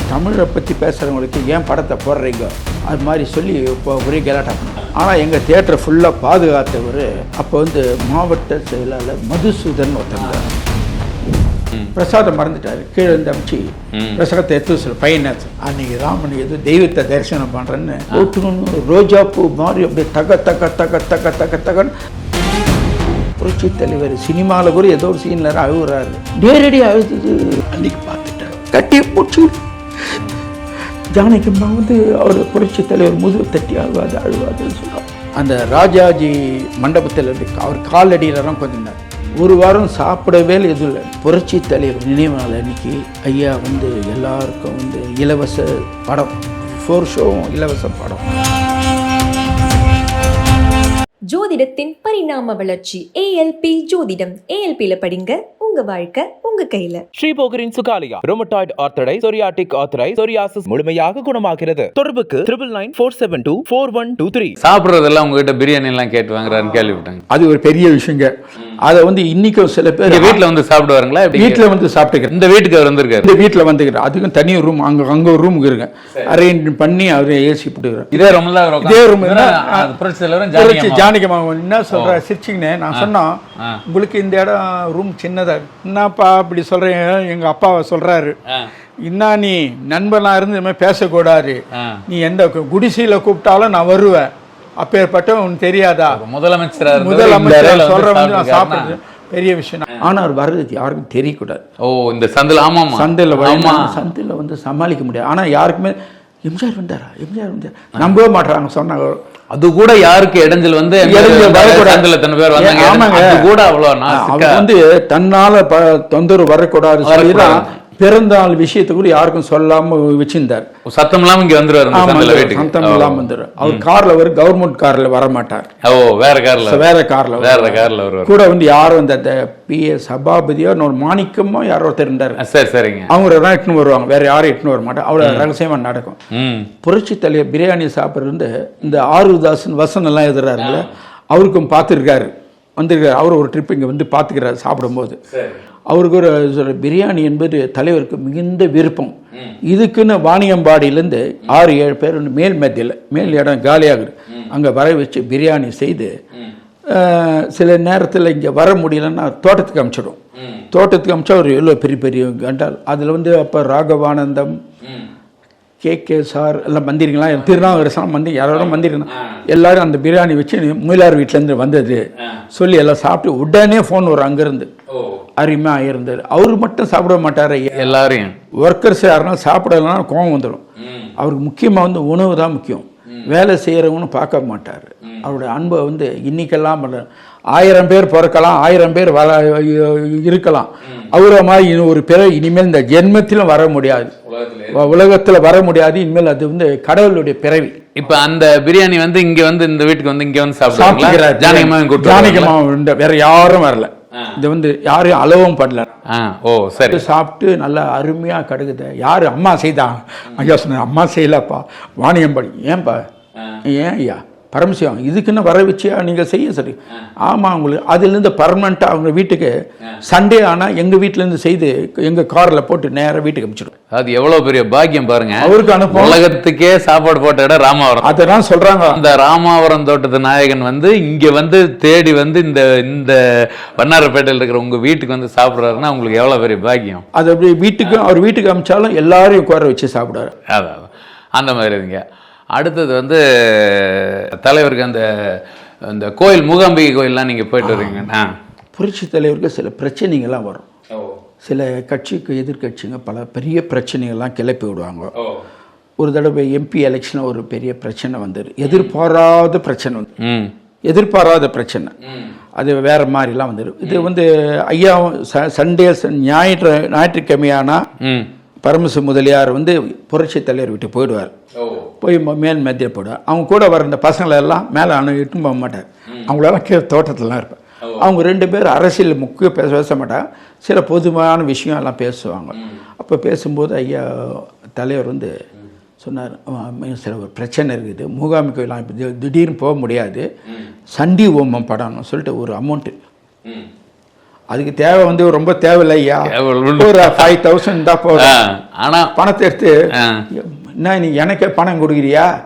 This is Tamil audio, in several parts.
தமிழை பற்றி பேசுகிறவங்களுக்கு ஏன் படத்தை போடுறீங்க? அது மாதிரி சொல்லி இப்போ ஒரே கலாட்டா பண்ணாங்க ஆனால் எங்கள் தியேட்டரை ஃபுல்லாக பாதுகாத்தவர் அப்போ வந்து மாவட்ட செயலாளர் மதுசூதன் ஒருத்தங்க பிரசாதம் மறந்துட்டாரு. கீழே இருந்து அமைச்சு பிரசாதத்தை எடுத்து சொல்ல பையனை அன்னைக்கு ராமன் ஏதோ தெய்வத்தை தரிசனம் பண்ணுறேன்னு ஓட்டுன்னு ரோஜா பூ மாதிரி அப்படியே தக தக தக தக தக தகன்னு புரட்சி தலைவர் சினிமாவில் கூட ஏதோ ஒரு சீனில் அழுகுறாரு. நேரடியாக அழுது அன்னைக்கு பார்த்துட்டார். கட்டி போச்சு ஜானகிம்மா வந்து அவர் புரட்சி தலைவர் முதுகு தட்டி அழுவாது அழுவாதுன்னு சொல்லுவார் அந்த ராஜாஜி மண்டபத்தில் இருந்து அவர் காலடியில் தான் கொஞ்சம் ஒரு வாரம் சாப்பிடவே இல்லை எதுவும் இல்லை. புரட்சி தலைவர் நினைவு நாள் அன்னைக்கு ஐயா வந்து எல்லாருக்கும் வந்து இலவச படம் ஃபோர் ஷோவும் இலவச படம். ஜோதிடத்தின் பரிணாம வளர்ச்சி ஏஎல்பி ஜோதிடம். ஏஎல்பியில படிங்க. உங்க வாழ்க்கை உங்க கையில. ஸ்ரீபோகரின் சுகாலியா ரோமட்டாய்டு ஆர்த்தடை சொரியாட்டிக் ஆர்த்தரை சொரியாசிஸ் முழுமையாக குணமாகிறது. தொடர்புக்கு triple nine four seven two four one two three சாப்பிட்றதெல்லாம் உங்ககிட்ட பிரியாணி எல்லாம் கேட்டு வாங்குறாருன்னு கேள்விப்பட்டாங்க அது ஒரு பெரிய விஷயங்க. அதை வந்து இன்னைக்கும் சில பேர் வீட்ல வந்து சாப்பிடுவாருங்களா? வீட்டில் வந்து சாப்பிட்டுக்கிறேன் இந்த வீட்டுக்கு அவர் வந்திருக்காரு. இந்த வீட்டில் வந்துக்கிறேன் அதுக்கும் தனி ரூம் அங்கே அங்கே ஒரு ரூமுக்கு இருங்க அரேஞ்ச் பண்ணி அவர் ஏசி போட்டுக்கிறேன் இதே ரூம்ல இதே room உட்கார்ந்து- தான். அது புரட்சி தலைவரும் புரட்சி ஜானகி அம்மா. ஜானகி அம்மா என்ன சொல்ற? சிரிச்சிங்கண்ணே நான் சொன்னோம் உங்களுக்கு இந்த இடம் ரூம் சின்னதா இருக்கு. என்னப்பா அப்படி சொல்றேன் எங்க அப்பாவை சொல்றாரு. என்ன நீ நண்பனா இருந்து இந்த மாதிரி பேசக்கூடாது. நீ எந்த குடிசையில கூப்பிட்டாலும் நான் வருவேன். அப்பேற்பட்ட உனக்கு தெரியாதா முதலமைச்சரா முதலமைச்சர் சொல்ற வந்து நான் பெரிய விஷயம். ஆனா அவர் வர்றது யாருக்கும் தெரியக்கூடாது. ஓ இந்த சந்தில ஆமாமா சந்தையில் சந்தையில் வந்து சமாளிக்க முடியாது. ஆனா யாருக்குமே எம்ஜிஆர் வந்தாரா? எம்ஜிஆர் வந்தார்? நம்பவே மாட்டாங்க சொன்னாங்க. அது கூட யாருக்கு இடைஞ்சல் வந்து ஆமாங்க. அது கூட அவ்வளவு அவர் நாசுக்கா. வந்து தன்னால தொந்தரவு வரக்கூடாது. சொல்லி தான் பிறந்த நாள் விஷயத்தை கூட யாருக்கும் சொல்லாம வச்சிருந்தார். சத்தம் இல்லாம இங்க வந்துருவாரு சந்தம் இல்லாம வந்துரு அவர் கார்ல வரும் கவர்மெண்ட் கார்ல வர மாட்டார் ஓ வேற கார்ல வேற கார்ல வேற கார்ல வருவார். கூட வந்து யாரும் இந்த பி ஏ சபாபதியோ ஒரு மாணிக்கமோ யாரோ ஒருத்தர் இருந்தார். சரி சரிங்க. அவங்க தான் இட்டுன்னு வருவாங்க. வேற யாரும் இட்டுன்னு வர மாட்டாங்க அவ்வளவு ரகசியமா நடக்கும். புரட்சி தலைவர் பிரியாணி சாப்பிட்றது இந்த ஆரூதாசன் வசன் எல்லாம் எதிராருங்கள அவருக்கும் பார்த்துருக்காரு. வந்திருக்காரு. அவர் ஒரு ட்ரிப் இங்கே வந்து பார்த்துக்கிறாரு சாப்பிடும்போது. அவருக்கு ஒரு சொல்ற பிரியாணி என்பது தலைவருக்கு மிகுந்த விருப்பம். இதுக்குன்னு வாணியம்பாடியிலேருந்து ஆறு ஏழு பேர் வந்து மேல் மத்தியில் மேல் இடம் காலியாகுது. அங்கே வர வச்சு பிரியாணி செய்து சில நேரத்தில் இங்கே வர முடியலன்னா தோட்டத்துக்கு அனுப்பிச்சிடும் தோட்டத்துக்கு அமிச்சா ஒரு எவ்வளோ பெரிய பெரிய கண்டால் அதில் வந்து அப்போ ராகவானந்தம் கே கே சார் எல்லாம் மந்திரிங்களாம் திருநாவுக்கரசெல்லாம் மந்திரி. யாரோட மந்திரிங்க எல்லாரும் அந்த பிரியாணி வச்சு முயலார் வீட்டிலேருந்து வந்தது. சொல்லி எல்லாம் சாப்பிட்டு உடனே ஃபோன் வரும் அங்கேருந்து. அருமையாக இருந்தார் அவர் மட்டும் சாப்பிட மாட்டார் எல்லாரையும். ஒர்க்கர்ஸ் யாருன்னா சாப்பிடலன்னா கோவம் வந்துடும் அவருக்கு முக்கியமாக வந்து உணவு தான் முக்கியம். வேலை செய்கிறவங்கன்னு பார்க்க மாட்டார். அவருடைய அன்பை வந்து இன்னைக்கெல்லாம் ஆயிரம் பேர் பிறக்கலாம் ஆயிரம் பேர் வர இருக்கலாம். அவரை மாதிரி இன்னும் ஒரு பிற இனிமேல் இந்த ஜென்மத்திலும் வர முடியாது. உலகத்தில். வர முடியாது. இனிமேல் அது வந்து கடவுளுடைய பிறவி. இப்ப அந்த பிரியாணி வந்து இங்க வந்து இந்த வீட்டுக்கு வந்து இங்க வந்து கூட்டு ஜானகிமா உண்டு. வேற யாரும் வரல. இது வந்து யாரையும் அளவும் பண்ணல ஆ ஓ சரி. சாப்பிட்டு நல்லா அருமையாக கடுகுது. யார்? அம்மா செய்தான் ஐயா சொன்ன அம்மா செய்யலப்பா. வாணியம்படி. ஏன்பா? ஏன் ஐயா? பரமசிவம் இதுக்குன்னு வர வச்சியா நீங்கள் செய்ய சரி ஆமாம் உங்களுக்கு அதுலேருந்து பர்மனெண்ட்டாக அவங்க வீட்டுக்கு சண்டே ஆனால் எங்கள் வீட்டிலேருந்து செய்து எங்கள் காரில் போட்டு நேராக வீட்டுக்கு அனுப்பிச்சிடும் அது எவ்வளவு பெரிய பாக்கியம் பாருங்க. அவருக்கு அனுப்பும் உலகத்துக்கே சாப்பாடு போட்ட இடம் ராமாவரம். அதெல்லாம் சொல்கிறாங்க அந்த ராமாவரம் தோட்டத்து நாயகன் வந்து இங்க வந்து தேடி வந்து இந்த இந்த வண்ணாரப்பேட்டையில் இருக்கிற உங்க வீட்டுக்கு வந்து சாப்பிடுறாருன்னா உங்களுக்கு எவ்வளவு பெரிய பாக்கியம். அது அப்படி வீட்டுக்கு அவர் வீட்டுக்கு அனுப்பிச்சாலும் எல்லாரையும் உட்கார வச்சு சாப்பிடுவாரு. அதான். அந்த மாதிரி இருங்க. அடுத்தது வந்து தலைவருக்கு அந்த அந்த கோயில் மூகாம்பிகை கோயில்லாம் நீங்க போயிட்டு வருவீங்க ஆ. புரட்சி தலைவருக்கு சில பிரச்சனைகள்லாம் வரும். சில கட்சிக்கு எதிர்க்கட்சிங்க பல பெரிய பிரச்சனைகள்லாம் கிளப்பி விடுவாங்க. ஒரு தடவை எம்பி எலெக்ஷனில் ஒரு பெரிய பிரச்சனை வந்தது. எதிர்பாராத பிரச்சனை வந்து. ம். எதிர்பாராத பிரச்சனை. அது வேற மாதிரிலாம் வந்தது. இது வந்து ஐயா சண்டே ஞாயிற்று ஞாயிற்றுக்கிழமையானா ம். பரமசு முதலியார் வந்து புரட்சி தலைவர் விட்டு போயிடுவார். போய் மேல் மத்திய போடுவார். அவங்க கூட வர இந்த பசங்களை எல்லாம் மேலே அணு இட்டும் போக மாட்டார். அவங்களெல்லாம் கீழே தோட்டத்துலலாம் இருப்பார். அவங்க ரெண்டு பேர் அரசியல் முக்கிய பேச பேச மாட்டாங்க. சில பொதுவான விஷயம் எல்லாம் பேசுவாங்க அப்போ பேசும்போது ஐயா தலைவர் வந்து சொன்னார் "ஆமா, சில ஒரு பிரச்சனை இருக்குது. மூகாமி கோயிலாம் திடீர்னு போக முடியாது. சண்டி ஓமம் படம்னு சொல்லிட்டு ஒரு அமௌண்ட்டு அதுக்கு தேவை வந்து ரொம்ப தேவையில்லை ஐயா தேவை உண்டு. ஒரு ஃபைவ் தௌசண்ட் தான் போதும். ஆனா பணத்தை எடுத்து. என்ன நீ எனக்கே பணம் கொடுக்குறியா?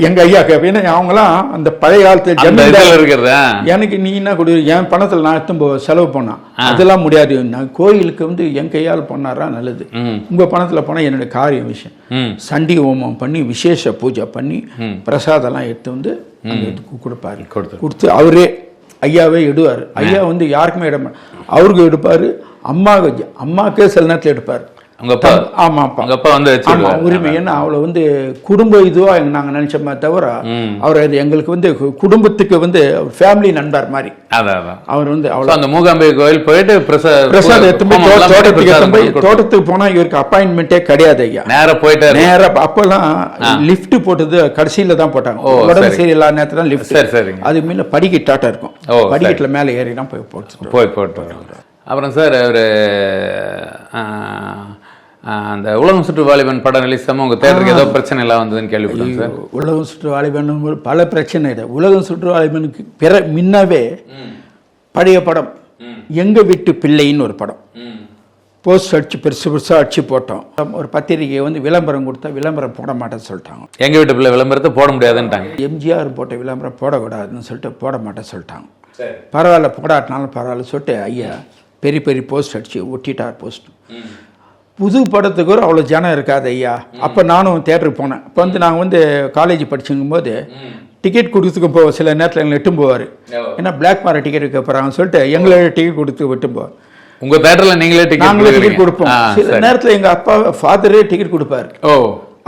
எங்க ஐயா கேப்ப அவங்களாம் அந்த பழைய காலத்து ஜமீன்தார் இருக்கிறதா? எனக்கு நீ என்ன கொடு என் பணத்தில் நான் எடுத்து போ- செலவு பண்ணேன் அதெல்லாம் முடியாது. நான் கோயிலுக்கு வந்து என் கையால் பண்ணாரா நல்லது. உங்க பணத்தில் போனால் என்னோட காரியம் விஷயம். சண்டி ஹோமம் பண்ணி விசேஷ பூஜை பண்ணி பிரசாதம்லாம் எடுத்து வந்து கொடுப்பாரு. கொடுத்து அவரே ஐயாவே இடுவார். ஐயா வந்து யாருக்குமே இட மாட்டார். அவருக்கு எடுப்பாரு. அம்மாவுக்கு அம்மாக்கே சில நேரத்தில் எடுப்பார். உங்க அப்பா? ஆமாப்பா. உங்க அப்பா வந்து ஆமா வச்சிருவாரு உரிமை ஏன்னா அவளை வந்து குடும்ப இதுவா எங்க நாங்க நினைச்சோமே தவிர அவர் அது எங்களுக்கு வந்து குடும்பத்துக்கு வந்து ஃபேமிலி நண்பர் மாதிரி. அவர் வந்து அவ்வளோ அந்த மூகாம்பை கோயில் போயிட்டு பிரசா பிரசாத் பண்ணி தோட்டத்துக்கு. தோட்டத்துக்கு போனா இவருக்கு அப்பாயின்மெண்ட்டே கிடையாது ஐயா. நேரா போயிட்டாரு. நேரா அப்பெல்லாம் லிஃப்ட் போட்டது கடைசியில தான் போட்டாங்க. உடம்பு சரி. சரியில்லாத நேரத்துல தான் லிஃப்ட் சரி சரிங்க. அது மீன் படிக்கட்டாட்டம் இருக்கும். சரி. படிக்கட்டுல மேலே ஏறி தான் போய் போட்டு போய் போட்டு அப்புறம் சார் அவர் அந்த உலகம் சுற்று வாலிபன் படம் ரிலீஸ் ஆகாம உங்க தேட்டருக்கு ஏதோ பிரச்சனை எல்லாம் வந்ததுன்னு கேள்விப்பட்டேன் சார். உலகம் சுற்று வாலிபன் பல பிரச்சனை ಇದೆ உலகம் சுற்று வாலிபனுக்கு பிற முன்னவே பழைய படம் எங்க வீட்டு பிள்ளைன்னு ஒரு படம். போஸ்ட் அடிச்சு பெருசு பெருசாக அடிச்சு போட்டோம். ஒரு பத்திரிகை வந்து விளம்பரம் கொடுத்தா விளம்பரம் போட மாட்டேன்னு சொல்லிட்டாங்க. எங்க வீட்டு பிள்ளை விளம்பரத்தை போட முடியாதுன்ட்டாங்க. எம்ஜிஆர் போட்ட விளம்பரம் போடக்கூடாதுன்னு சொல்லிட்டு போட மாட்டேன்னு சொல்லிட்டாங்க. பரவாயில்ல போடாட்டினாலும் பரவாயில்ல சொல்லிட்டு ஐயா பெரிய பெரிய போஸ்ட் அடிச்சு ஒட்டிட்டார் போஸ்ட் புது படத்துக்கு ஒரு அவ்வளோ ஜனம் இருக்காது ஐயா. அப்போ நானும் தேட்டருக்கு போனேன். அப்போ வந்து நாங்கள் வந்து காலேஜ் படிச்சுங்கும் போது டிக்கெட் கொடுத்துக்க போ சில நேரத்தில் எங்களை எட்டும் போவார். ஏன்னா பிளாக் மார டிக்கெட் வைக்க போகிறாங்கன்னு சொல்லிட்டு எங்களை டிக்கெட் கொடுத்து விட்டு போவார். உங்க தேட்டர்ல நீங்களே நாங்களே டிக்கெட் டிக்கெட் கொடுப்போம். சில நேரத்தில் எங்கள் அப்பா ஃபாதரே டிக்கெட் கொடுப்பாரு. ஓ.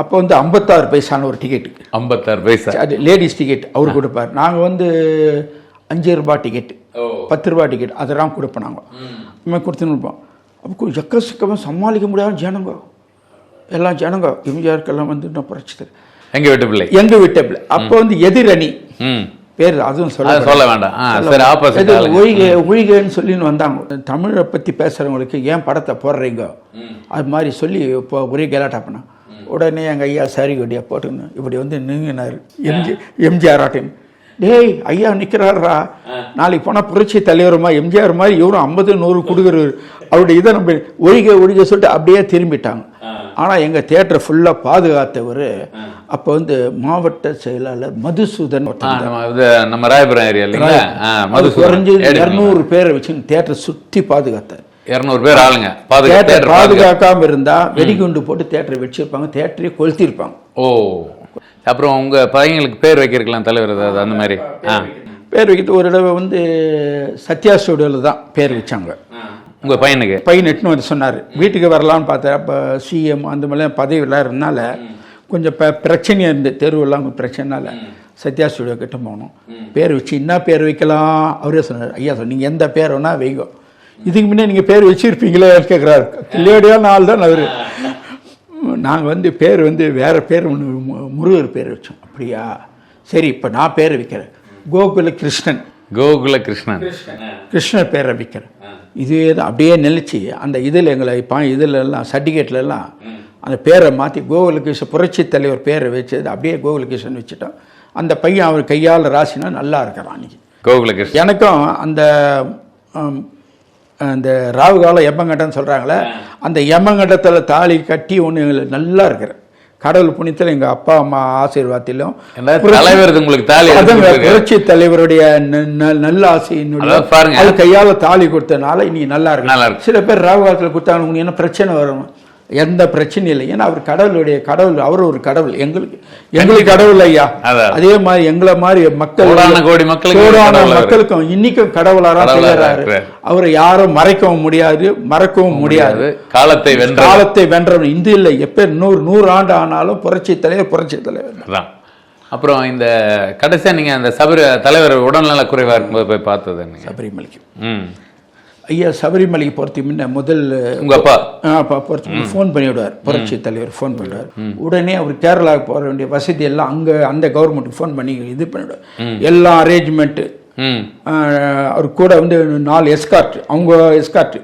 அப்போ வந்து ஐம்பத்தாறு பைசான ஒரு டிக்கெட்டுக்கு ஐம்பத்தாறு பைசா. அது லேடிஸ் டிக்கெட் அவர் கொடுப்பார். நாங்கள் வந்து அஞ்சு ரூபாய் டிக்கெட் பத்து ரூபாய் டிக்கெட் அதெல்லாம் கொடுப்போம் நாங்கள் கொடுத்துன்னு இருப்போம். அப்போ எக்கச்சக்கமாக சமாளிக்க முடியாத ஜனங்க. எல்லாம் ஜனங்க எம்ஜிஆருக்கெல்லாம் வந்து இன்னும் பிரச்சனை. எங்க வீட்டு பிள்ளை? எங்க வீட்டப்பில் அப்போ வந்து எதிரணி. பேர் அதுவும் அது சொல்ல சொல்ல வேண்டாம். ஒழிகை ஒழிகைன்னு சொல்லின்னு வந்தாங்க. தமிழை பற்றி பேசுகிறவங்களுக்கு ஏன் படத்தை போடுறீங்க? அது மாதிரி சொல்லி இப்போ ஒரே கலாட்டா பண்ணா. உடனே எங்கள் ஐயா சாரி கொடியா போட்டுன்னு இப்படி வந்து நின்றுனார் எம்ஜி எம்ஜிஆர் ஆட்டின் டேய் ஐயா நிற்கிறாரா நாளைக்கு போனால் புரட்சி தலைவருமா எம்ஜிஆர் மாதிரி இவரும் ஐம்பது நூறு கொடுக்குறாரு அவருடைய இதை நம்ம ஒழிக ஒழிக சொல்லிட்டு அப்படியே திரும்பிட்டாங்க. ஆனால் எங்கள் தேட்டரை ஃபுல்லாக பாதுகாத்தவர். அப்போ வந்து மாவட்ட செயலாளர் மதுசூதன் நம்ம ராயபுரம் ஏரியா இல்லைங்களா? ஆ அது மதுசூதன். குறைஞ்சது ஏடி இரநூறு பேரை வச்சு தேட்டரை சுற்றி பாதுகாத்தார். இருநூறு பேர் ஆளுங்க. தேட்டரை தேட்டர் பாதுகா பாதுகாக்காம இருந்தா வெடிகுண்டு போட்டு தேட்டரை வச்சிருப்பாங்க தேட்டரையே கொளுத்திருப்பாங்க. ஓ. அப்புறம் உங்க பையங்களுக்கு பேர் வைக்கிறக்கலாம் தலைவர் ஏதாவது அந்த மாதிரி? ஆ. பேர் வைக்கிறது ஒரு தடவை வந்து சத்யா ஸ்டுடியோவில் தான் பேர் வச்சாங்க. உங்க பையனுக்கு? பையன் எட்டுன்னு வந்து சொன்னார். வீட்டுக்கு வரலான்னு பார்த்தேன். அப்போ சிஎம் அந்த மாதிரிலாம் பதவியெல்லாம் இருந்தனால கொஞ்சம் ப பிரச்சனையாக இருந்து தெருவெல்லாம் கொஞ்சம் பிரச்சனைனால சத்யா ஸ்டுடியோ கிட்ட போனோம். பேர் வச்சு என்ன பேர் வைக்கலாம்? அவரே சொன்னார். ஐயா சார் நீங்கள் எந்த பேர் வேணால் வைங்க. இதுக்கு முன்னே நீங்கள் பேர் வச்சிருப்பீங்களே? கேட்குறாரு கிளியோடையான ஆள் தான் அவர். நாங்கள் வந்து பேர் வந்து வேறு பேர் ஒன்று முருகர் பேர் வச்சோம். அப்படியா? சரி இப்போ நான் பேர் வைக்கிறேன். கோகுல கிருஷ்ணன் கோகுல கிருஷ்ணன் கிருஷ்ணர் பேரை வைக்கிறேன். இதுவே தான் அப்படியே நிலைச்சி அந்த இதில் எங்களை பா இதில் எல்லாம் சர்டிஃபிகேட்ல எல்லாம் அந்த பேரை மாற்றி கோகுலகிருஷ்ணன் புரட்சி தலைவர் பேரை வச்சது அப்படியே கோகுலகிருஷ்ணன் வச்சுட்டோம். அந்த பையன் அவர் கையால் ராசினா நல்லா இருக்கிறான் அன்னைக்கு கோகுல கிருஷ்ணன் எனக்கும் அந்த அந்த ராகு காலம் எம்மங்கட்டம்னு சொல்கிறாங்களே அந்த எம்மங்கட்டத்தில் தாலி கட்டி ஒன்று எங்களுக்கு நல்லா இருக்கிறேன் கடவுள் புண்ணியத்தில் எங்கள் அப்பா அம்மா ஆசீர்வாதத்திலும் தலைவர் உங்களுக்கு தாலி. புரட்சி தலைவருடைய நல்ல ஆசையினுடைய. அது கையால தாலி கொடுத்தனால இன்னைக்கு நல்லா இருக்கு. சில பேர் ராகுகாலத்தில் கொடுத்தாங்க உங்களுக்கு என்ன பிரச்சனை வரும் எந்த பிரச்சனையும் இல்லை. ஏன்னா அவர் கடவுளுடைய கடவுள் அவர் ஒரு கடவுள். எங்களுக்கு எங்களுக்கு கடவுள் ஐயா. அதே மாதிரி எங்களை மாதிரி மக்கள் கோடி மக்களுக்கு கோடான. மக்களுக்கும் இன்னைக்கும் கடவுளாரா கடவுளா செய்யறாரு. அவரை யாரும் மறைக்கவும் முடியாது மறக்கவும் முடியாது. காலத்தை வென்ற காலத்தை வென்றவன் இந்து இல்லை. எப்ப நூறு நூறு ஆண்டு ஆனாலும் புரட்சி தலைவர் புரட்சி தலைவர். அப்புறம் இந்த கடைசியா நீங்க அந்த சபரி தலைவர் உடல்நல குறைவா இருக்கும்போது போய் பார்த்தது சபரிமலைக்கு. ம். ஐயா சபரிமலைக்கு போகிறதுக்கு முன்ன முதல் உங்க அப்பா? அப்போ போகிறதுக்கு ஃபோன் பண்ணிவிடுவார். புரட்சி தலைவர் ஃபோன் பண்ணுவார். உடனே அவர் கேரளாவுக்கு போக வேண்டிய வசதி எல்லாம் அங்கே அந்த கவர்மெண்ட்டுக்கு ஃபோன் பண்ணி இது பண்ணிவிடுவார். எல்லா அரேஞ்ச்மெண்ட்டு ம். அவர் கூட வந்து நாலு எஸ்கார்ட் அவங்க எஸ்கார்ட்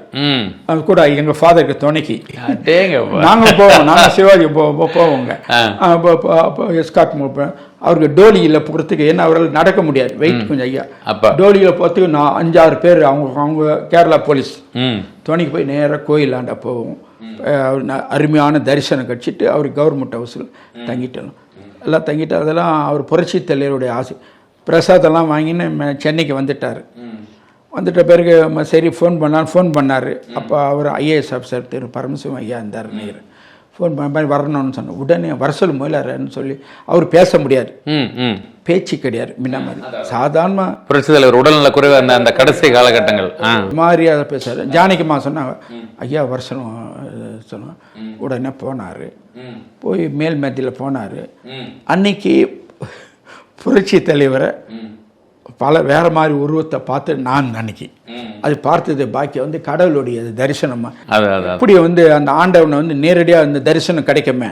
அது கூட எங்கள் ஃபாதருக்கு துணைக்கு. நாங்களும் போவோம். நாங்கள் சிவாஜி போ போ- போவோங்க. எஸ்கார்ட் அவருக்கு டோலியில் போகிறதுக்கு ஏன்னா அவரால் நடக்க முடியாது. வெயிட் கொஞ்சம் ஐயா. அப்பா. டோலியில் போகிறதுக்கு நான் அஞ்சாறு பேர் அவங்க அவங்க கேரளா போலீஸ். ம். துணைக்கு போய் நேராக கோயிலாண்ட போவோம். அருமையான தரிசனம் கட்சிட்டு அவர் கவர்மெண்ட் ஹவுஸில் தங்கிட்டோம் எல்லாம் தங்கிட்டு அதெல்லாம் அவர் புரட்சி தலைவருடைய ஆசை. பிரசாதெல்லாம் வாங்கின்னு சென்னைக்கு வந்துட்டார். வந்துட்ட பிறகு சரி ஃபோன் பண்ணான்னு ஃபோன் பண்ணார். அப்போ அவர் ஐஏஎஸ் ஆஃபீஸர் திரு பரமசிவம் ஐயா இருந்தார் நினைக்கிறேன் ஃபோன் பண்ண வரணும்னு சொன்னேன் உடனே வர சொல்லு முதலாரன்னு சொல்லி அவர் பேச முடியாது. ம் ம். பேச்சு கிடையாது. முன்ன மாதிரி. சாதாரண புரட்சி தலைவர் உடல்நல குறைவு அந்த அந்த கடைசி காலகட்டங்கள். மாதிரி அதை பேசுறாரு ஜானகிமா சொன்னாங்க. ஐயா வருஷம் சொன்னோம் உடனே போனார். போய் மேல் மத்தியில் போனார். அன்னைக்கு புரட்சி தலைவரை பல வேற மாதிரி உருவத்தை பார்த்து நான் அன்னைக்கு அது பார்த்தது பாக்கியம் வந்து கடவுளுடைய தரிசனமா? அது அது அது. அப்படி வந்து அந்த ஆண்டவனை வந்து நேரடியாக அந்த தரிசனம் கிடைக்குமே?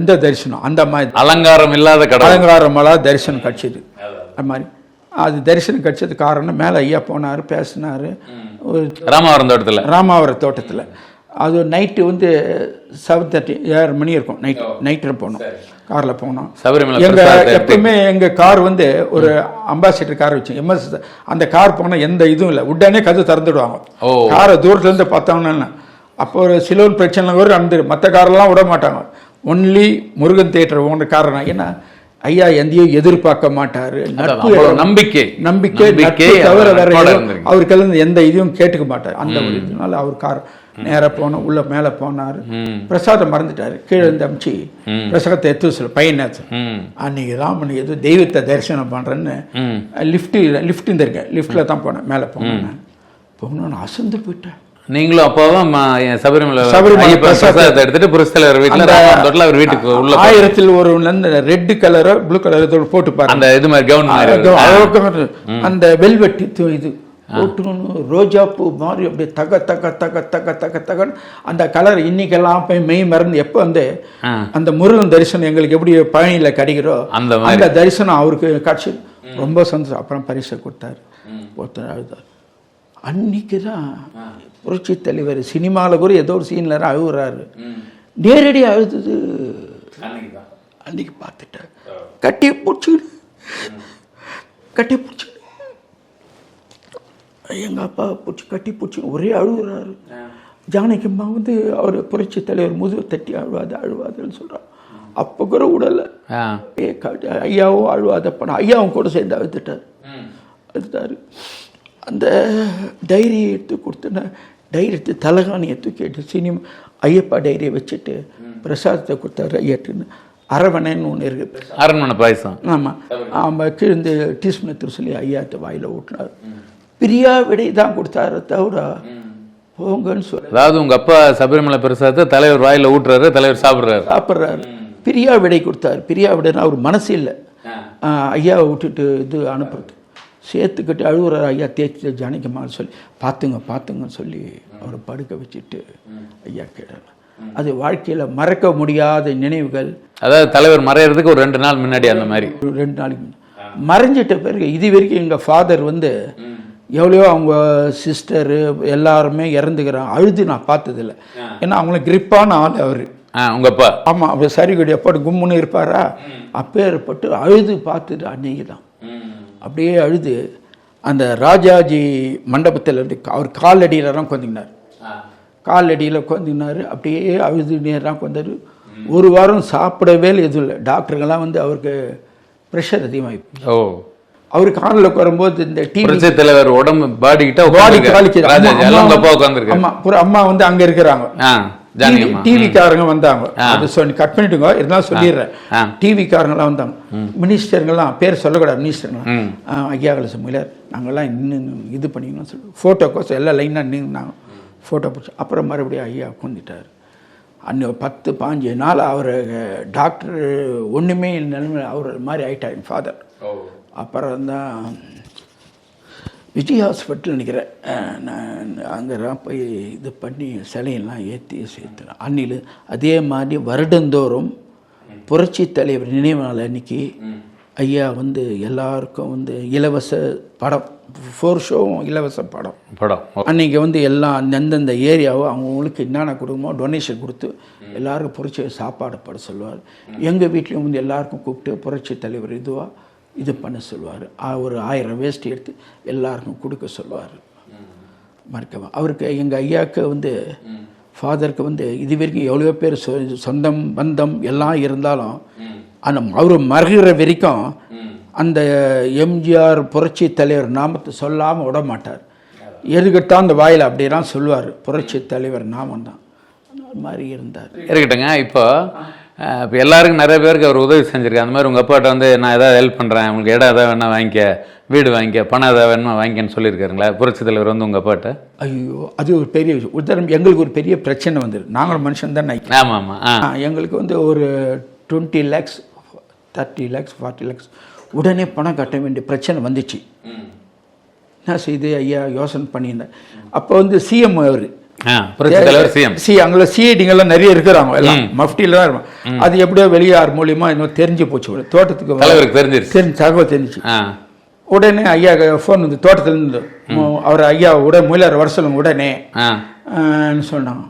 இந்த தரிசனம் அந்த மாதிரி. அலங்காரம் இல்லாத அலங்காரமெல்லாம் தரிசனம் கட்சிது. அது மாதிரி. அது தரிசனம் கட்சது காரணம் மேலே ஐயா போனார் பேசினார். ஒரு ராமவரம் தோட்டத்தில். ராமாவரம் தோட்டத்தில். அது நைட்டு வந்து செவன் தேர்ட்டி ஏழு மணி இருக்கும் நைட் நைட்டில் போனோம். காரில் போனோம். சபரிமலை எங்க பிரசாதத்தை எப்பவுமே எங்க கார் வந்து ஒரு அம்பாசிடர் கார் வச்சு எம்எஸ் அந்த கார் போனா எந்த இதுவும் இல்லை. உடனே கதை திறந்துடுவாங்க. காரை தூரத்துல இருந்து பார்த்தோம்னா அப்போ ஒரு சிலோன் பிரச்சனை வரும் அந்த மற்ற காரெல்லாம் விட மாட்டாங்க. ஒன்லி முருகன் தேட்டர் ஓன காரணம். ஏன்னா ஐயா எந்தையும் எதிர்பார்க்க மாட்டாரு. நம்பிக்கை. நம்பிக்கை நம்பிக்கை தவிர வேற. அவருக்கு எந்த இதையும் கேட்டுக்க மாட்டார். அந்த ஒரு இதனால அவர் கார் நேரா போனோம் உள்ள மேலே போனார். பிரசாதம் மறந்துட்டாரு. கீழே இருந்து அமிச்சு பிரசாதத்தை எடுத்து சொல்ல பையனாச்சு ம். அன்னைக்கு ராமன் ஏதோ தெய்வத்தை தரிசனம் பண்ணுறேன்னு ம். லிஃப்ட்டு லிஃப்ட் இருந்திருக்கேன் லிஃப்ட்டில் தான் போனேன். மேலே போனேன். போனோன்னு. அசந்து போயிட்டேன். நீங்களும் அப்பாவும் சபரிமலை சபரிமலை பிரசாதத்தை- எடுத்துட்டு புரட்சி தலைவர் வீட்டுல அவர் வீட்டுக்கு உள்ள ஆயிரத்தில் ஒரு ரெட் கலரோ ப்ளூ கலர் போட்டு பாருங்க. அந்த இது மாதிரி கவுன் அந்த வெல்வெட்டி இது போட்டுக்கணும். ரோஜா பூ மாதிரி அப்படியே தக தக தக தக தக தகன்னு அந்த கலர் இன்னைக்கெல்லாம் போய் மெய் மறந்து எப்போ வந்து. அந்த முருகன் தரிசனம் எங்களுக்கு எப்படி பழனியில் கிடைக்கிறோ. அந்த தரிசனம் அவருக்கு காட்சி. ரொம்ப சந்தோஷம். அப்புறம் பரிசை கொடுத்தாரு. ஒருத்தர் அழுதார் அன்னைக்கு தான் புரட்சி தலைவர் சினிமாவில் கூட ஏதோ ஒரு சீனில் அழுகுறாரு. நேரடியாக அழுது அன்னைக்கு பார்த்துட்டேன். கட்டி பிடிச்சிக்கிட்டு கட்டி பிடிச்சிக்கிட்டு எங்கள் அப்பா பிடிச்சி கட்டி பிடிச்சி ஒரே அழுகுறாரு. ஜானகிம்மா வந்து அவர் புரட்சி தலைவர் முதுகு தட்டி அழுவாது அழுவாதுன்னு சொல்கிறார் அப்போ கூட விடலை ஐயாவும் அழுவாத படம் ஐயாவும் கூட சேர்ந்து அழுதுட்டார். அழுதுட்டாரு. அந்த டைரியை எடுத்து கொடுத்தேன். டைரி எடுத்து தலகாணியை தூக்கிட்டு சினிமா ஐயப்பா டைரியை வச்சுட்டு பிரசாதத்தை கொடுத்தாரு ஐயாட்டுன்னு அரவணைன்னு ஒன்று இருக்குது அரண்மனை பாயசம். ஆமாம் ஆமாம் கீழ்ந்து டீஸ்மனத்தில் சொல்லி ஐயாட்ட வாயில் ஊட்டினார். பிரியா விடை தான் கொடுத்தாரு தவிர போங்கன்னு சொல்லி அதாவது உங்க அப்பா சபரிமலை பிரசாதத்தை தலைவர் வாயில ஊட்டுறாரு தலைவர் சாப்பிடுறாரு. சாப்பிட்றாரு. பிரியா விடை கொடுத்தாரு. பிரியா விடைன்னா அவர் மனசு இல்லை. ஐயாவை விட்டுட்டு இது அனுப்புறது. சேர்த்துக்கிட்டு அழுகுறாரு ஐயா தேய்ச்சி ஜானகிம்மா சொல்லி. பார்த்துங்க பார்த்துங்கன்னு சொல்லி அவரை படுக்க வச்சுட்டு ஐயா கேட்டார். அது வாழ்க்கையில் மறக்க முடியாத நினைவுகள். அதாவது தலைவர் மறையறதுக்கு ஒரு ரெண்டு நாள் முன்னாடி அந்த மாதிரி. ஒரு ரெண்டு நாளைக்கு. மறைஞ்சிட்ட பிறகு இது வரைக்கும் எங்கள் ஃபாதர் வந்து எவ்வளோ அவங்க சிஸ்டரு எல்லாருமே இறந்துக்கிறாங்க அழுது நான் பார்த்ததில்ல. ஏன்னா அவங்களுக்கு கிரிப்பான ஆள் அவர். ஆ உங்க அப்பா. ஆமாம் அவர் சரிகடி எப்பாடு கும்முன்னு இருப்பாரா? அப்பேற்பட்டு அழுது பார்த்துட்டு அன்னைக்கு தான் அப்படியே அழுது அந்த ராஜாஜி மண்டபத்தில் இருந்து அவர் காலடியில் தான் கொஞ்சினார் காலடியில் உட்காந்துனார் அப்படியே அழுது நேரம் உட்காந்தாரு ஒரு வாரம் சாப்பிடவே இல்லை எதுவும் இல்லை. டாக்டருங்கெல்லாம் வந்து அவருக்கு ப்ரெஷர் அதிகமாகி ஓ. அவர் காலில் உட்காரும்போது இந்த டிவி தலைவர் உடம்பு பாடி கிட்ட பாடி உட்காந்துருக்காரு அம்மா வந்து அங்கே இருக்கிறாங்க. டிவிக்காரங்க வந்தாங்க. அது சொல்லி கட் பண்ணிட்டுங்க. இருந்தாலும் சொல்லிடுறேன். ஆ. டிவிக்காரங்களாம் வந்தாங்க. மினிஸ்டருங்கெல்லாம் பேர் சொல்லக்கூடாது மினிஸ்டருங்களாம் ஐயா கலச முயலர் நாங்கள்லாம் இன்னும் இது பண்ணிக்கணும் சொல்லி. ஃபோட்டோ கோசம் எல்லாம் லைனாக நின்னாங்க ஃபோட்டோ பிடிச்சி. அப்புறம் மறுபடியும் ஐயா உட்காந்துட்டார் அன்னை பத்து பாஞ்சு நாள் அவர் டாக்டர் ஒன்றுமே நிலைமை அவர் மாதிரி ஆயிட்டார் என் ஃபாதர் அப்புறம் தான் விஜய் ஹாஸ்பிட்டல் நினைக்கிறேன் நான் அங்கே போய் இது பண்ணி சிலையெல்லாம் ஏற்றி சேர்த்துறேன். அன்னில் அதே மாதிரி வருடந்தோறும் புரட்சி தலைவர் நினைவு நாள் அன்னைக்கு ஐயா வந்து எல்லாருக்கும் வந்து இலவச படம் ஃபோர் ஷோவும் இலவச படம். படம் ஓ. அன்னைக்கு வந்து எல்லாம் அந்தந்த ஏரியாவோ அவங்களுக்கு என்னென்ன கொடுக்குமோ டொனேஷன் கொடுத்து எல்லாருக்கும் புரட்சி சாப்பாடு போட சொல்லுவார். எங்கள் வீட்லேயும் வந்து எல்லாருக்கும் கூப்பிட்டு புரட்சி தலைவர் இதுவாக இது பண்ண சொல்லுவார். ஒரு ஆயிரம் வேஸ்ட் எடுத்து எல்லாருக்கும் கொடுக்க சொல்லுவார். மறக்கவா அவருக்கு எங்கள் ஐயாவுக்கு வந்து ஃபாதருக்கு வந்து இது வரைக்கும் எவ்வளோ பேர் சொ- சொந்தம் பந்தம் எல்லாம் இருந்தாலும் ஆனால் அவர் மறுகிற வரைக்கும் அந்த எம்ஜிஆர் புரட்சி தலைவர் நாமத்தை சொல்லாமல் விட மாட்டார். எதுக்கிட்டால் அந்த வாயில் அப்படிலாம் சொல்லுவார். புரட்சி தலைவர் நாமம் தான் மாதிரி இருந்தார். இருக்கட்டுங்க இப்போ இப்போ எல்லாருக்கும் நிறைய பேருக்கு அவர் உதவி செஞ்சிருக்காரு. அந்த மாதிரி உங்கள் அப்பாட்ட வந்து நான் ஏதாவது ஹெல்ப் பண்ணுறேன் உங்களுக்கு இடம் ஏதாவது வேணா வாங்கிக்க வீடு வாங்கிக்க பணம் ஏதாவது வேணுமா வாங்கிக்கன்னு சொல்லியிருக்காருங்களா? புரட்சி தலைவர் வந்து உங்கள் அப்பாட்ட? ஐயோ அது ஒரு பெரிய விஷயம். உதாரணம் எங்களுக்கு ஒரு பெரிய பிரச்சனை வந்தது. நாங்களும் மனுஷன் தான் ஆமாம் ஆமாம் ஆ. எங்களுக்கு வந்து ஒரு twenty lakhs thirty lakhs forty lakhs உடனே பணம் கட்ட வேண்டிய பிரச்சனை வந்துச்சு. என்ன செய்து ஐயா யோசனை பண்ணியிருந்தேன். அப்போ வந்து சிஎம் அவர். சி அங்கே சிஐடிங்கெல்லாம் நிறைய இருக்கிறாங்க எல்லாம். மஃப்டியில் தான் இருப்பாங்க. அது எப்படியோ வெளியார் மூலியமா இன்னும் தெரிஞ்சு போச்சு. தோட்டத்துக்கு தெரிஞ்சிருச்சு. தெரிஞ்சு தகவல் தெரிஞ்சுச்சு. ஆ. உடனே ஐயா ஃபோன் வந்து தோட்டத்துல இருந்து அவர் ஐயா உடனே முயலார் வர சொல்லுங்க உடனே சொன்னாங்க.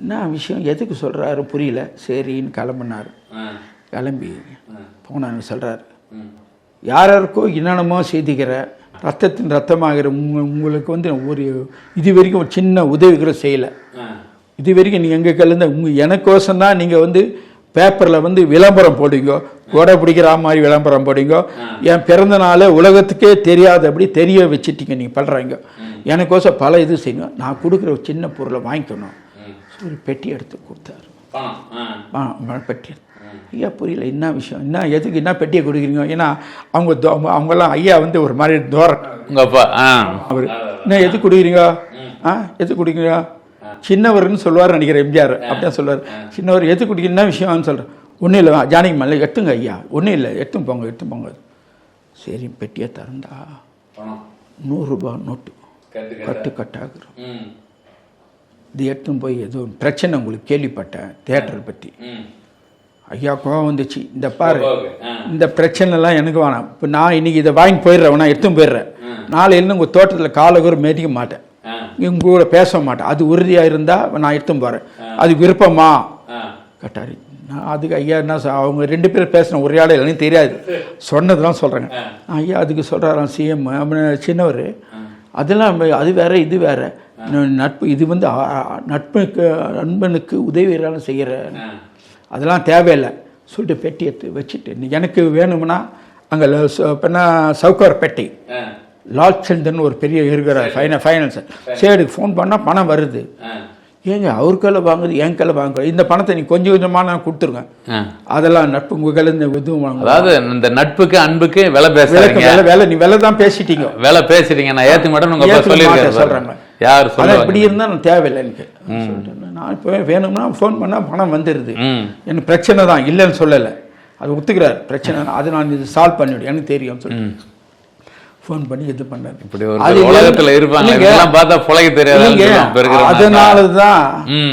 என்ன விஷயம்? எதுக்கு சொல்கிறாரு புரியல. சரின்னு கிளம்புனார். கிளம்பி போனான்னு சொல்கிறாரு யார் யாருக்கோ என்னென்னமோ செய்திக்கிற ரத்தத்தின் ரத்தமாகிற உங்க உங்களுக்கு வந்து ஒரு இது வரைக்கும் ஒரு சின்ன உதவி கூட செய்யலை. இது வரைக்கும் நீங்கள் எங்கள் கலந்து உங்கள் எனக்கோசம் தான் நீங்கள் வந்து பேப்பரில் வந்து விளம்பரம் போடுங்க கொடை பிடிக்கிற மாதிரி விளம்பரம் போடுங்க என் பிறந்த நாளை உலகத்துக்கே தெரியாதபடி தெரிய வச்சுட்டீங்க நீங்கள் பண்ணுறாங்க எனக்கோசம் பல இது செய்யுங்க நான் கொடுக்குற ஒரு சின்ன பொருளை வாங்கிக்கணும். ஒரு பெட்டி எடுத்து கொடுத்தாரு. பெட்டி ஐயா புரியல என்ன விஷயம்? என்ன எதுக்கு என்ன பெட்டியை கொடுக்குறீங்க? ஏன்னா அவங்க அவங்கெல்லாம் ஐயா வந்து ஒரு மாதிரி தோரம் உங்கள் அப்பா ஆ. அவர் என்ன எது கொடுக்குறீங்க? ஆ எது குடிக்கிறீங்க? சின்னவர்னு சொல்லுவார் நினைக்கிறேன் எம்ஜிஆர். அப்படிதான் சொல்லுவார். சின்னவர் எது குடிக்கிறீங்க? என்ன விஷயம்னு சொல்கிறேன் ஒன்றும் இல்லை ஜானகி மல்ல எட்டுங்க ஐயா. ஒன்றும் இல்லை எடுத்தும் போங்க எடுத்தும் போங்க. சரி பெட்டியை திறந்தா நூறுரூபா நோட்டு. கட்டு கட்டாகிறோம் இது எடுத்துன்னு போய் ஏதோ பிரச்சனை உங்களுக்கு கேள்விப்பட்டேன் தேட்டரை பற்றி ஐயா கோவம் வந்துச்சு. இந்த பாரு இந்த பிரச்சனைலாம் எனக்கு வேணாம். இப்போ நான் இன்னைக்கு இதை வாங்கி போயிடுறேன் நான் எடுத்துன்னு போயிடுறேன். நாளையில உங்கள் தோட்டத்தில் காலை கூட மேதிக்க மாட்டேன். உங்க கூட பேச மாட்டேன். அது உறுதியாக இருந்தால் நான் எடுத்துன்னு போகிறேன் அது விருப்பமா? கேட்டாரு நான் அதுக்கு ஐயா என்ன அவங்க ரெண்டு பேரும் பேசின ஒரே ஆள் எனக்கு தெரியாது. சொன்னதெல்லாம் சொல்கிறேங்க ஐயா அதுக்கு சொல்கிறாராம் சிஎம் சின்னவர். அதெல்லாம் அது வேற இது வேற. நட்பு இது வந்து நட்புக்கு நண்பனுக்கு உதவியெல்லாம் செய்கிற அதெல்லாம் தேவையில்லை. சொல்லிட்டு பெட்டி எடுத்து வச்சுட்டு எனக்கு வேணும்னா அங்கே என்ன சவுக்கார் பெட்டி. லால் சந்தன் ஒரு பெரிய இருக்கிறார் ஃபைன ஃபைனான்ஸ் சேடுக்கு ஃபோன் பண்ணால் பணம் வருது. ஏங்க அவர் கையில் வாங்குது என் கையில் வாங்குறது இந்த பணத்தை நீ கொஞ்சம் கொஞ்சமாக நான் கொடுத்துருங்க. அதெல்லாம் நட்பு உங்கள் கையில் இந்த இதுவும் வாங்க அதாவது இந்த நட்புக்கு அன்புக்கு விலை பேசுறீங்க வேலை வேலை நீ வேலை தான் பேசிட்டீங்க. விலை பேசுறீங்க நான் சொல்லியிருக்காரு மாட்டேன் பாருங்க. சொல்றாங்க. யார் அதான் சொல்லுவாங்க? இப்படி இருந்தால் நான் தேவையில்லை எனக்கு. சொல்லிட்டு நான் இப்போ வேணும்னா ஃபோன் பண்ணால் பணம் வந்துடுது எனக்கு பிரச்சனை தான் இல்லைன்னு சொல்லலை. அது ஒத்துக்கிறார். பிரச்சனை. அது நான் இது சால்வ் பண்ணிவிடுவேன் எனக்கு தெரியும். சொல்லி ஃபோன் பண்ணி இது பண்ணாரு இப்படி ஒரு உலகத்துல இருப்பாங்க. இதெல்லாம் பார்த்தா புழைக்க தெரியாது அதனால தான்.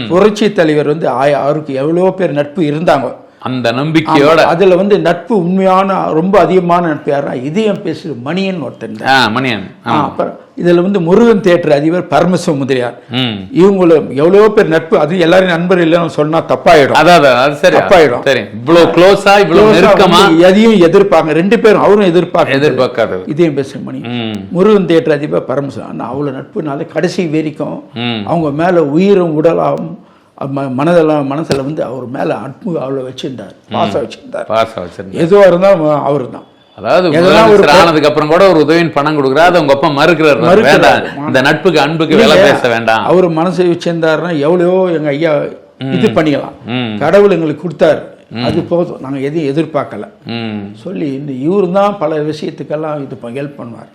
புரட்சி தலைவர் வந்து ஆய- அவருக்கு எவ்வளோ பேர் நட்பு இருந்தாங்க அந்த நம்பிக்கையோட. அதுல வந்து நட்பு உண்மையான ரொம்ப அதிகமான நட்பு யாருன்னா இதயம் பேசுகிற மணியன் ஒருத்தன் மணியன். அப்புறம் இதுல வந்து முருகன் தேட்டர் அதிபர் பரமசிவ முதலியார் ம். இவங்களும் எவ்வளவோ பேர் நட்பு அது எல்லாரும் நண்பர் இல்லைன்னு சொன்னா தப்பாயிடும். அதான் அதான், அது சரி. தப்பாயிடும். சரி. இவ்வளவு க்ளோஸா ஆ நெருக்கமா? எதையும் எதிர்ப்பாங்க ரெண்டு பேரும் அவரும் எதிர்ப்பாங்க எதிர்பார்க்காதது. இதயம் பேசுகிற மணி முருகன் தேட்டர் அதிபர் பரமசிவம் அவ்வளோ நட்புனால கடைசி வரைக்கும் அவங்க மேலே உயிரும் உடலாகவும் ம- மனதெல்லாம் மனசில் வந்து அவர் மேலே அன்பு அவ்வளோ வச்சிருந்தார். பாசம் வச்சிருந்தார். பாசம் வச்சிருந்தேன் எதுவாக இருந்தாலும் அவர் தான் அதாவது ஆனதுக்கு அப்புறம் கூட ஒரு உதவின்னு பணம் கொடுக்குறாரு அது உங்க அப்பா மறுக்கிறாரு. வேண்டாம் இந்த நட்புக்கு அன்புக்கு விலை பேச வேண்டாம். அவர் மனசை வச்சிருந்தாருன்னா எவ்வளவோ எங்க ஐயா இது பண்ணிக்கலாம். கடவுள் எங்களுக்கு கொடுத்தாரு. அது போதும். நாங்க எதையும் எதிர்பார்க்கல. சொல்லி இந்த இவர் தான் பல விஷயத்துக்கெல்லாம் இது ஹெல்ப் பண்ணுவார்.